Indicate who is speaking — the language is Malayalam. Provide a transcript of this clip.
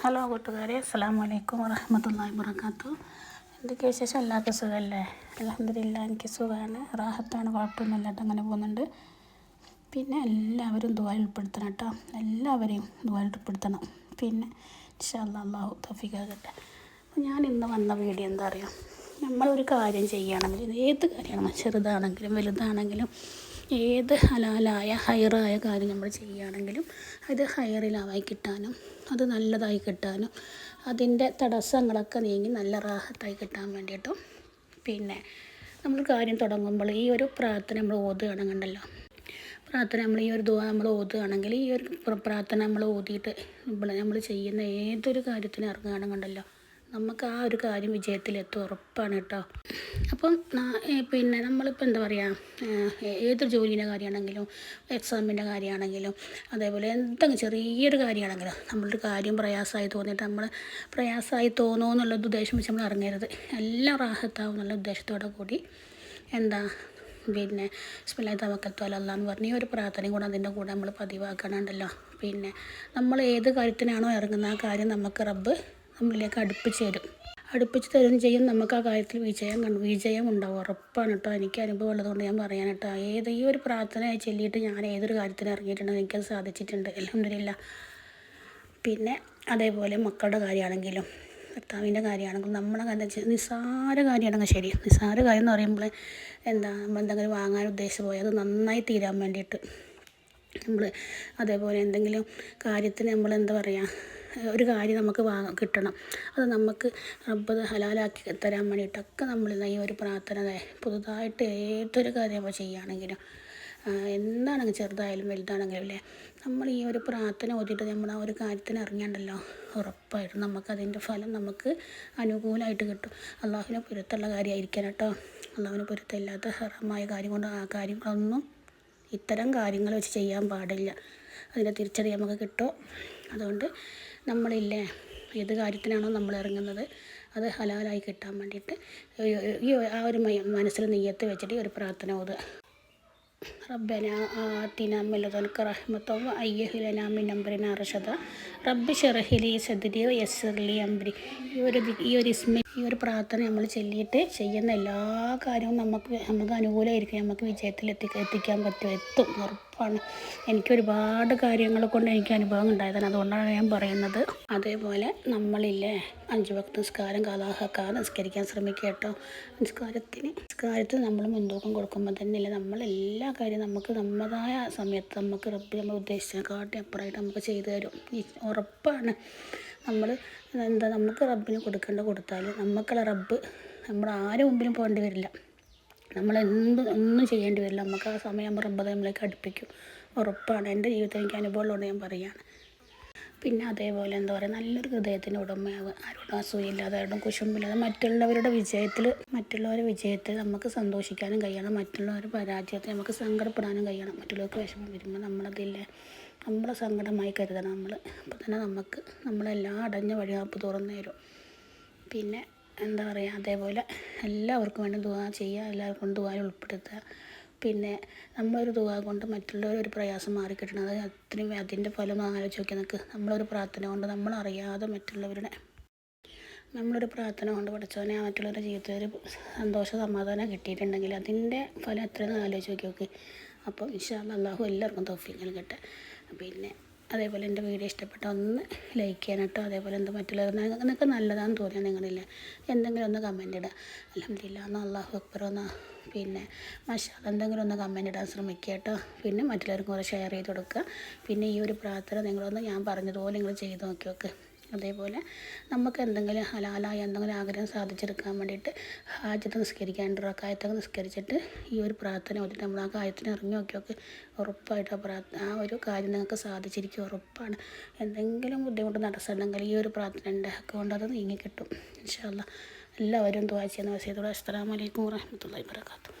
Speaker 1: ഹലോ കൂട്ടുകാരെ അസ്സാം വലൈക്കും വറഹമത്തല്ലാ വർക്കാത്തു എന്തൊക്കെ വിശേഷം? എല്ലാവർക്കും സുഖമല്ലേ അലഹമില്ല എനിക്ക് സുഖമാണ് റാഹത്താണ് കുഴപ്പമൊന്നുമില്ലാത്ത അങ്ങനെ പോകുന്നുണ്ട്. പിന്നെ എല്ലാവരും ദുബായിൽ ഉൾപ്പെടുത്തണം കേട്ടോ. എല്ലാവരെയും ദുബായിൽ ഉൾപ്പെടുത്തണം. പിന്നെ ഇൻഷാല്ലാ അള്ളാഹു തഫീഖാകട്ടെ. അപ്പോൾ ഞാൻ ഇന്ന് വന്ന വീഡിയോ എന്താ പറയുക നമ്മളൊരു കാര്യം ചെയ്യുകയാണെങ്കിൽ ഏത് കാര്യമാണ്? ചെറുതാണെങ്കിലും വലുതാണെങ്കിലും ഏത് ഹലാലായ ഹൈറായ കാര്യം നമ്മൾ ചെയ്യുകയാണെങ്കിലും അത് ഹൈറിലാവായി കിട്ടാനും അത് നല്ലതായി കിട്ടാനും അതിന്റെ തടസ്സങ്ങളൊക്കെ നീങ്ങി നല്ല റാഹത്തായി കിട്ടാൻ വേണ്ടിയിട്ടും പിന്നെ നമ്മൾ കാര്യം തുടങ്ങുമ്പോൾ ഈ ഒരു പ്രാർത്ഥന നമ്മൾ ഓതുകയാണെന്നുണ്ടല്ലോ. പ്രാർത്ഥന നമ്മൾ ഈ ഒരു ദുവ നമ്മൾ ഓതുകയാണെങ്കിൽ ഈ ഒരു പ്രാർത്ഥന നമ്മൾ ഓതിയിട്ട് നമ്മൾ ചെയ്യുന്ന ഏതൊരു കാര്യത്തിനും ഇറങ്ങുകയാണെന്നുണ്ടല്ലോ. നമുക്ക് ആ ഒരു കാര്യം വിജയത്തിലെത്തും ഉറപ്പാണ് കേട്ടോ. അപ്പം പിന്നെ നമ്മളിപ്പോൾ എന്താ പറയുക ഏതൊരു ജോലിയുടെ കാര്യമാണെങ്കിലും എക്സാമിന്റെ കാര്യമാണെങ്കിലും അതേപോലെ എന്തെങ്കിലും ചെറിയൊരു കാര്യമാണെങ്കിലും നമ്മളൊരു കാര്യം പ്രയാസമായി തോന്നിയിട്ട് നമ്മൾ പ്രയാസമായി തോന്നുമോ എന്നുള്ള ഉദ്ദേശം വെച്ച് നമ്മൾ ഇറങ്ങരുത്. എല്ലാം റാഹത്താവും എന്നുള്ള ഉദ്ദേശത്തോടെ കൂടി എന്താ പിന്നെ സ്മില്ലായി തവക്കത്തു എന്ന് പറഞ്ഞ് ഒരു പ്രാർത്ഥനയും കൂടെ അതിന്റെ കൂടെ നമ്മൾ പതിവാക്കണമുണ്ടല്ലോ പിന്നെ നമ്മൾ ഏത് കാര്യത്തിനാണോ ഇറങ്ങുന്ന ആ കാര്യം നമുക്ക് റബ്ബ് നമ്മളിലേക്ക് അടുപ്പിച്ച് തരും. അടുപ്പിച്ച് തരും ചെയ്യും. നമുക്ക് ആ കാര്യത്തിൽ വിജയം കണ്ടു വിജയം ഉണ്ടാവും. ഉറപ്പാണ് കേട്ടോ. എനിക്ക് അനുഭവം ഉള്ളതുകൊണ്ട് ഞാൻ പറയാൻ കേട്ടോ. ഏത് ഈ ഒരു പ്രാർത്ഥന ചൊല്ലിയിട്ട് ഞാൻ ഏതൊരു കാര്യത്തിന് ഇറങ്ങിയിട്ടുണ്ട് എനിക്കത് സാധിച്ചിട്ടുണ്ട്. അലഹമില്ല പിന്നെ അതേപോലെ മക്കളുടെ കാര്യമാണെങ്കിലും ഭർത്താവിന്റെ കാര്യമാണെങ്കിലും നമ്മളെ കാര്യം നിസ്സാര കാര്യമാണെങ്കിൽ ശരി. നിസ്സാര കാര്യം എന്ന് പറയുമ്പോൾ എന്താ നമ്മൾ എന്തെങ്കിലും വാങ്ങാൻ ഉദ്ദേശിച്ച് പോയി അത് നന്നായി തീരാൻ വേണ്ടിയിട്ട് നമ്മൾ അതേപോലെ എന്തെങ്കിലും കാര്യത്തിന് നമ്മൾ എന്താ പറയുക ഒരു കാര്യം നമുക്ക് വാങ്ങ കിട്ടണം. അത് നമുക്ക് റബ്ബ് ഹലാലാക്കി തരാൻ വേണ്ടിയിട്ടൊക്കെ നമ്മൾ ഈ ഒരു പ്രാർത്ഥന പുതുതായിട്ട് ഏതൊരു കാര്യം നമ്മൾ ചെയ്യുകയാണെങ്കിലും എന്താണെങ്കിൽ ചെറുതായാലും വലുതാണെങ്കിലും അല്ലേ? നമ്മൾ ഈ ഒരു പ്രാർത്ഥന ഓതിയിട്ട് നമ്മൾ ആ ഒരു കാര്യത്തിന് ഇറങ്ങിയാണ്ടല്ലോ. ഉറപ്പായിട്ടും നമുക്കതിന്റെ ഫലം നമുക്ക് അനുകൂലമായിട്ട് കിട്ടും. അള്ളാഹുവിനെ പുരത്തുള്ള കാര്യമായിരിക്കാൻ കേട്ടോ. അള്ളാഹുവിനെ പുരത്തില്ലാത്ത ഹറമായ കാര്യം കൊണ്ട് ആ കാര്യങ്ങളൊന്നും ഇത്തരം കാര്യങ്ങൾ വെച്ച് ചെയ്യാൻ പാടില്ല. അതിന്റെ തിരിച്ചടി നമുക്ക് കിട്ടും. അതുകൊണ്ട് നമ്മളില്ലേ ഏത് കാര്യത്തിനാണോ നമ്മൾ ഇറങ്ങുന്നത് അത് ഹലാലായി കിട്ടാൻ വേണ്ടിയിട്ട് ഈ ആ ഒരു മനസ്സിൽ നെയ്യത്ത് വെച്ചിട്ട് ഒരു പ്രാർത്ഥന ഓതുക. റബ്ബന ആത്തിന മില്ലതനക്ക് റഹ്മത്തോ അയ്യഹിലന മിൻ അംബറിന റബ്ബ് ഷെറഹിലി സദ്രി യസ്സർലി അംബ്രി ഈ ഒരു ഈ ഒരു ഇസ്മി ഈ ഒരു പ്രാർത്ഥന നമ്മൾ ചൊല്ലിയിട്ട് ചെയ്യുന്ന എല്ലാ കാര്യവും നമുക്ക് നമുക്ക് അനുകൂലമായിരിക്കും. നമുക്ക് വിജയത്തിൽ എത്തി എത്തിക്കാൻ പറ്റും. എത്തും. ഉറപ്പാണ്. എനിക്ക് ഒരുപാട് കാര്യങ്ങൾ കൊണ്ട് എനിക്ക് അനുഭവം ഉണ്ടായതാണ്. അതുകൊണ്ടാണ് ഞാൻ പറയുന്നത്. അതേപോലെ നമ്മളില്ലേ അഞ്ച് ഭക്ത നിസ്കാരം കാലാഹക്കാതെ നിസ്കരിക്കാൻ ശ്രമിക്കുക കേട്ടോ. നിസ്കാരത്തിന് നിസ്കാരത്തിൽ നമ്മൾ മുൻതൂക്കം കൊടുക്കുമ്പോൾ തന്നെയല്ലേ നമ്മൾ എല്ലാ കാര്യവും നമുക്ക് നമ്മുടേതായ സമയത്ത് നമുക്ക് റബ്ബ് നമ്മൾ ഉദ്ദേശിച്ചതിനെക്കാട്ടി അപ്പുറമായിട്ട് നമുക്ക് ചെയ്തു തരും. ഉറപ്പാണ്. നമ്മൾ എന്താ നമുക്ക് റബ്ബിന് കൊടുക്കേണ്ട കൊടുത്താൽ നമുക്കുള്ള റബ്ബ്. നമ്മൾ ആരും മുമ്പിലും പോകേണ്ടി വരില്ല. നമ്മളെന്ത് ഒന്നും ചെയ്യേണ്ടി വരില്ല. നമുക്ക് ആ സമയം റബ്ബ് നമ്മളേക്ക് അടുപ്പിക്കും. ഉറപ്പാണ്. എന്റെ ജീവിതത്തിൽ എനിക്ക് അനുഭവമുള്ളതുകൊണ്ട് ഞാൻ പറയുകയാണ് പിന്നെ അതേപോലെ എന്താ പറയുക നല്ലൊരു ഹൃദയത്തിന് ഉടമയാവുക. ആരോടും അസൂയില്ലാതെ ആരോടും കുശുമ്പില്ലാതെ മറ്റുള്ളവരുടെ വിജയത്തിൽ മറ്റുള്ളവരുടെ വിജയത്തിൽ നമുക്ക് സന്തോഷിക്കാനും കഴിയണം. മറ്റുള്ളവരുടെ പരാജയത്തിൽ നമുക്ക് സങ്കടപ്പെടാനും കഴിയണം. മറ്റുള്ളവർക്ക് വിഷമം വരുമ്പോൾ നമ്മളതില്ലേ നമ്മളെ സങ്കടമായി കരുതണം നമ്മൾ അപ്പോൾ തന്നെ നമുക്ക് നമ്മളെല്ലാം അടഞ്ഞ വഴിയാപ്പ് തുറന്നു തരും. പിന്നെ എന്താ പറയുക അതേപോലെ എല്ലാവർക്കും വേണ്ടി ദുവാ ചെയ്യുക എല്ലാവർക്കും ദുവായിൽ ഉൾപ്പെടുത്തുക. പിന്നെ നമ്മളൊരു ദുവാ കൊണ്ട് മറ്റുള്ളവർ ഒരു പ്രയാസം മാറിക്കിട്ടണത് അത്രയും അതിന്റെ ഫലം ആലോചിച്ച് നോക്കി. നമുക്ക് നമ്മളൊരു പ്രാർത്ഥന കൊണ്ട് നമ്മളറിയാതെ മറ്റുള്ളവരുടെ നമ്മളൊരു പ്രാർത്ഥന കൊണ്ട് പഠിച്ചവനെ മറ്റുള്ളവരുടെ ജീവിതത്തിൽ ഒരു സന്തോഷ സമാധാനം കിട്ടിയിട്ടുണ്ടെങ്കിൽ അതിന്റെ ഫലം എത്രയെന്ന് ആലോചിച്ച് നോക്കി നോക്കി. അപ്പോൾ ഇൻഷാ അള്ളാഹു എല്ലാവർക്കും തോഫിക്ക് നൽകട്ടെ. പിന്നെ അതേപോലെ എന്റെ വീഡിയോ ഇഷ്ടപ്പെട്ട ഒന്ന് ലൈക്ക് ചെയ്യാനട്ടോ അതേപോലെ എന്ത് മറ്റുള്ളവർ നിങ്ങൾക്ക് നല്ലതാണെന്ന് തോന്നിയാൽ നിങ്ങളില്ല. എന്തെങ്കിലും ഒന്ന് കമന്റ് ഇടുക അലഹമില്ല എന്നാൽ അള്ളാഹു അക്ബർ ഒന്ന് പിന്നെ മഷാദ് എന്തെങ്കിലും ഒന്ന് കമന്റ് ഇടാൻ ശ്രമിക്കുക കേട്ടോ. പിന്നെ മറ്റുള്ളവർക്കും കൂടെ ഷെയർ ചെയ്ത് കൊടുക്കുക പിന്നെ ഈ ഒരു പ്രാർത്ഥന നിങ്ങളൊന്ന് ഞാൻ പറഞ്ഞതുപോലെ നിങ്ങൾ ചെയ്ത് നോക്കി നോക്ക് അതേപോലെ നമുക്ക് എന്തെങ്കിലും ഹലാലായ എന്തെങ്കിലും ആഗ്രഹം സാധിച്ചെടുക്കാൻ വേണ്ടിയിട്ട് ഹാജത്ത് നിസ്കരിക്കാൻ റക്കായത്തൊക്കെ നിസ്കരിച്ചിട്ട് ഈ ഒരു പ്രാർത്ഥന ഓതിട്ട് നമ്മൾ ആ കാര്യത്തിന് ഇറങ്ങി നോക്കിയൊക്കെ ഉറപ്പായിട്ട് ആ പ്രാർത്ഥന ആ ഒരു കാര്യം നിങ്ങൾക്ക് സാധിച്ചിരിക്കും ഉറപ്പാണ്. എന്തെങ്കിലും ബുദ്ധിമുട്ട് നടസ്സമുണ്ടെങ്കിൽ ഈ ഒരു പ്രാർത്ഥന ഉണ്ട്. കൊണ്ട് അത് നീങ്ങി കിട്ടും ഇൻഷാല്ല എല്ലാവരും ദ്വാ ചെയ്യുന്ന വസീദുള്ള അസ്സലാമലൈക്കും വാഹമത്തല്ലാ വാബർക്കാത്തു